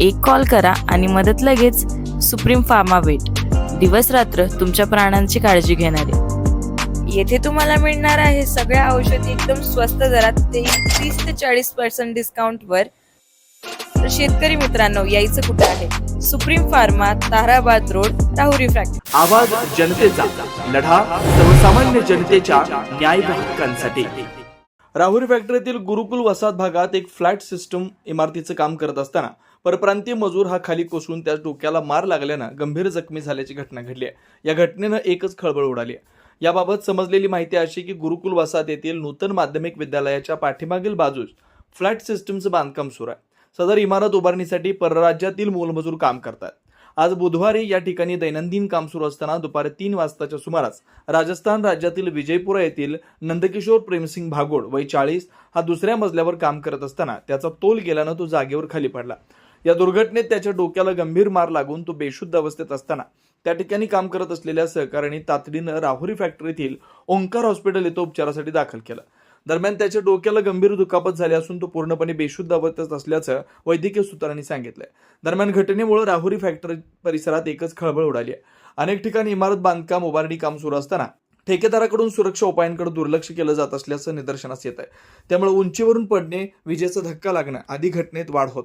एक कॉल करा आणि मदत लगेच सुप्रीम फार्मा वेट. दिवस रात्र तुमच्या प्राणांची काळजी घेणारे. येथे तुम्हाला मिळणार आहे सगळ्या औषधी एकदम स्वस्त दरात ते तीस ते चाळीस पर्सेंट डिस्काउंटवर तर शेतकरी मित्रांनो यायचं कुठं आहे? Supreme pharma Tarabad road Rahuri factory. आवाज जनतेचा लढा सर्वसामान्य जनतेच्या न्याय हक्कांसाठी. राहुरी फॅक्टरीतील गुरुकुल वसाहत भागात एक फ्लॅट सिस्टम इमारतीचं काम करत असताना परप्रांतीय मजूर हा खाली कोसळून त्या डोक्याला मार लागल्यानं गंभीर जखमी झाल्याची घटना घडली आहे. या घटनेनं एकच खळबळ उडाली आहे. याबाबत समजलेली माहिती अशी की गुरुकुल वसाहत येथील नूतन माध्यमिक विद्यालयाच्या पाठीमागील बाजूस फ्लॅट सिस्टमचं बांधकाम सुरू आहे. सदर इमारत उभारणीसाठी परराज्यातील मोलमजूर काम करतात. आज बुधवारी या ठिकाणी दैनंदिन काम सुरू असताना दुपारी तीन वाजताच्या सुमारास राजस्थान राज्यातील विजयपुरा येथील नंदकिशोर प्रेमसिंग भागोड वय चाळीस हा दुसऱ्या मजल्यावर काम करत असताना त्याचा तोल गेल्यानं तो जागेवर खाली पडला. या दुर्घटनेत त्याच्या डोक्याला गंभीर मार लागून तो बेशुद्ध अवस्थेत असताना त्या ठिकाणी काम करत असलेल्या सहकाऱ्यांनी तातडीनं राहुरी फॅक्टरीतील ओंकार हॉस्पिटल येथे उपचारासाठी दाखल केलं. दरम्यान त्याच्या डोक्याला गंभीर दुखापत झाली असून तो पूर्णपणे बेशुद्ध अवस्थेत असल्याचं वैद्यकीय सूत्रांनी सांगितलंय. दरम्यान घटनेमुळे राहुरी फॅक्टरी परिसरात एकच खळबळ उडाली आहे. अनेक ठिकाणी इमारत बांधकाम उभारणी काम सुरू असताना ठेकेदाराकडून सुरक्षा उपायांकडे दुर्लक्ष केलं जात असल्याचं निदर्शनास येत आहे त्यामुळे उंचीवरून पडणे विजेचा धक्का लागणं आदी घटनेत वाढ होत